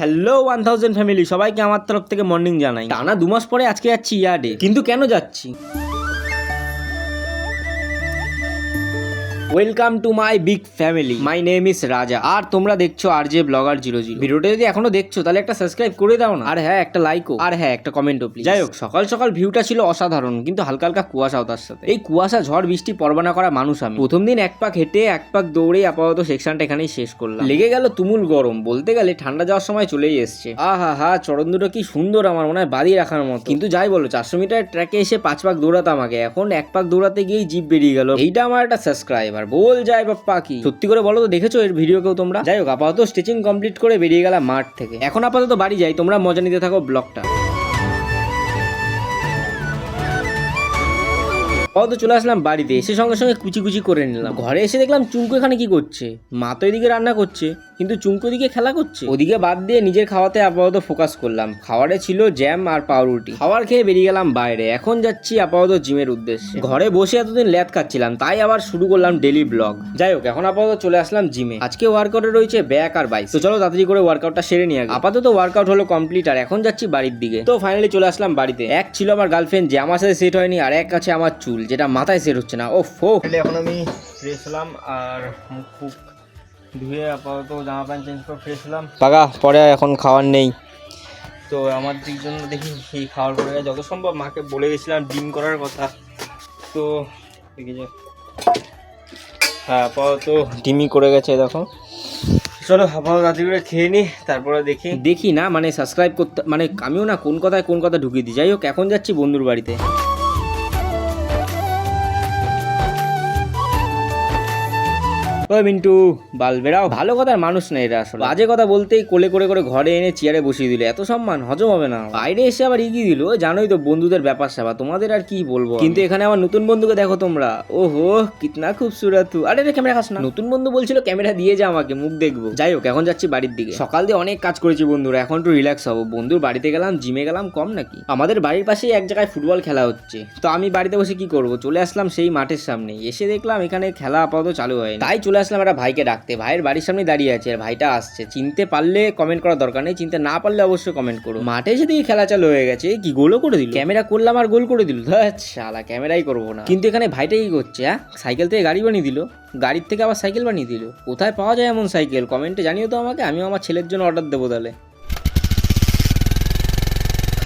Hello one thousand family সবাইকে আমার তরফ থেকে মর্নিং জানাই। টানা দু মাস পরে আজকে যাচ্ছি ইয়ার্ডে। কিন্তু কেন যাচ্ছি? Welcome to my big family my name is Raja আর তোমরা দেখছ R J blogger zero zero ভিডিওটা যদি এখনও দেখছ, তাহলে একটা সাবস্ক্রাইব করে দাও না। আর হ্যাঁ একটা লাইকও আর হ্যাঁ একটা কমেন্টও প্লিজ যাই হোক, সকাল সকাল ভিউটা ছিল অসাধারণ, কিন্তু হালকা হালকা কুয়াশাও তার সাথে। এই কুয়াশা, ঝড়, বৃষ্টি, পরবানা করা মানুষ আমি। প্রথম দিন এক পাক হেঁটে এক পাক দৌড়ে আপাতত সেকশনটা এখানেই শেষ করলাম। লেগে গেল তুমুল গরম। বলতে গেলে ঠান্ডা যাওয়ার সময় চলেই এসছে। আহা হা চরণ দুটো কি সুন্দর আমার মনে হয় বাড়ি রাখার মতো। কিন্তু যাই বলো, চারশো মিটার ট্র্যাকে এসে পাঁচ পাক দৌড়াতাম আগে। এখন এক পাক দৌড়াতে গিয়েই জিপ বেরিয়ে গেল। এইটা আমার একটা সাবস্ক্রাইবার বল যায় বাপ্পা কি? সত্যি করে বলো তো, দেখেছ এর ভিডিও কেউ তোমরা? যাই হোক, আপাতত স্টিচিং কমপ্লিট করে বেরিয়ে গেলাম মাঠ থেকে। এখন আপাতত বাড়ি যাই, তোমরা মজা নিতে থাকো ব্লগটা আপাতত চলে আসলাম বাড়িতে। এসে সঙ্গে সঙ্গে কুচি কুচি করে নিলাম। ঘরে এসে দেখলাম চুঙ্কু এখানে কি করছে? মা তো এদিকে রান্না করছে, কিন্তু চুঙ্কু দিকে খেলা করছে। ওদিকে বাদ দিয়ে নিজের খাওয়াতে আপাতত ফোকাস করলাম। খাওয়ারে ছিল জ্যাম আর পাউরুটি। খাবার খেয়ে বেরিয়ে গেলাম বাইরে। এখন যাচ্ছি আপাতত জিমের উদ্দেশ্যে। ঘরে বসে এতদিন ল্যাদ খাচ্ছিলাম, তাই আবার শুরু করলাম ডেলি ব্লগ যাই হোক, এখন আপাতত চলে আসলাম জিমে। আজকে ওয়ার্কআউটে রয়েছে ব্যাক আর বাইক তো চলো তাড়াতাড়ি করে ওয়ার্কআউটটা সেরে নিয়ে আপাতত ওয়ার্কআউট হলো কমপ্লিট আর এখন যাচ্ছি বাড়ির দিকে। তো ফাইনালি চলে আসলাম বাড়িতে। এক ছিল আমার গার্লফ্রেন্ড যে আমার সাথে সেট হয়নি, আর এক আছে আমার চুল। যেটা মাথায় সেট হচ্ছে না। ও ফো। এখন আমি ফ্রেশ হলাম আর মুখ ফুক ধুয়ে আপাতত জামা প্যান্ট চেঞ্জ করে ফ্রেশ হলাম। পাকা পরে এখন খাওয়ার নেই। তো আমার দিক জন্য দেখি এই খাওয়ার পরে যত সম্ভব মাকে বলে গেছিলাম ডিম করার কথা। তো দেখি যে হ্যাঁ আপাতত ডিমই করে গেছে দেখো। চলো আপাতত রাত্রি করে খেয়ে নিই তারপরে দেখি। দেখি না মানে সাবস্ক্রাইব করতে মানে আমিও না কোন কথায় কোন কথা ঢুকিয়ে দিই। যাই হোক এখন যাচ্ছি বন্ধুর বাড়িতে। ওই মিন্টু বাল বেরাও ভালো কথার মানুষ না এরা আসলে। বাজে কথা বলতেই কোলে করে করে ঘরে এনে চেয়ারে বসিয়ে দিল। এত সম্মান হজম হবে না। বাইরে এসে আবার এগিয়ে দিল। জানোই তো বন্ধুদের ব্যাপার স্যাপার। তোমাদের আর কি বলব কিন্তু এখানে আমার নতুন বন্ধুকে দেখো তোমরা। ওহো কিতনা তু আরে রে ক্যামেরা খাস না। নতুন বন্ধু বলছিল ক্যামেরা দিয়ে যা আমাকে মুখ দেখব। যাই হোক এখন যাচ্ছি বাড়ির দিকে। সকাল দিয়ে অনেক কাজ করেছি বন্ধুরা এখন একটু রিল্যাক্স হব। বন্ধুর বাড়িতে গেলাম জিমে গেলাম কম নাকি? আমাদের বাড়ির পাশেই এক জায়গায় ফুটবল খেলা হচ্ছে। তো আমি বাড়িতে বসে কি করব? চলে আসলাম সেই মাঠের সামনে। এসে দেখলাম এখানে খেলা আপাতত চালু হয়নি। তাই চলে আসলাম একটা ভাইকে ডাকতে। ভাইয়ের বাড়ির সামনে দাঁড়িয়ে আছে, আর ভাইটা আসছে। চিনতে পারলে কমেন্ট করার দরকার নেই, চিনতে না পারলে অবশ্যই কমেন্ট করো। মাঠে এসে দেখি খেলা চালু হয়ে গেছে, কি গোলও করে দিল? ক্যামেরা করলাম আর গোল করে দিল। শালা, ক্যামেরাই করব না। কিন্তু এখানে ভাইটা কি করছে হ্যাঁ? সাইকেল থেকে গাড়ি বানিয়ে দিল। গাড়ির থেকে আবার সাইকেল বানিয়ে দিল। কোথায় পাওয়া যায় এমন সাইকেল? কমেন্টে জানিও তো আমাকে, আমিও আমার ছেলের জন্য অর্ডার দেবো তাহলে।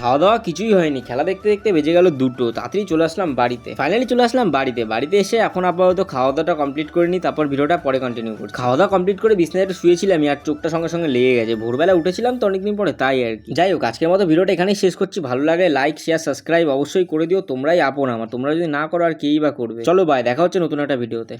খাওয়া দাওয়া কিছুই হয়নি। খেলা দেখতে দেখতে বেজে গেল দুটো। তাড়াতাড়ি চলে আসলাম বাড়িতে। ফাইনালি চলে আসলাম বাড়িতে। বাড়িতে এসে এখন আপাতত খাওয়া দাওয়াটা কমপ্লিট করে নিই, তারপর ভিডিওটা পরে কন্টিনিউ করি খাওয়া দাওয়া কমপ্লিট করে বিছনায় শুয়েছিলাম আর চোখটা সঙ্গে সঙ্গে লেগে গেছে। ভোরবেলা উঠেছিলাম তো অনেকদিন পরে, তাই আর কি। যাই হোক, আজকের মতো ভিডিওটা এখানেই শেষ করছি। ভালো লাগে লাইক শেয়ার সাবস্ক্রাইব অবশ্যই করে দিও। তোমরাই আপন আমার, তোমরা যদি না করো আর কেই বা করবে? চলো বাই দেখা হচ্ছে নতুন একটা ভিডিওতে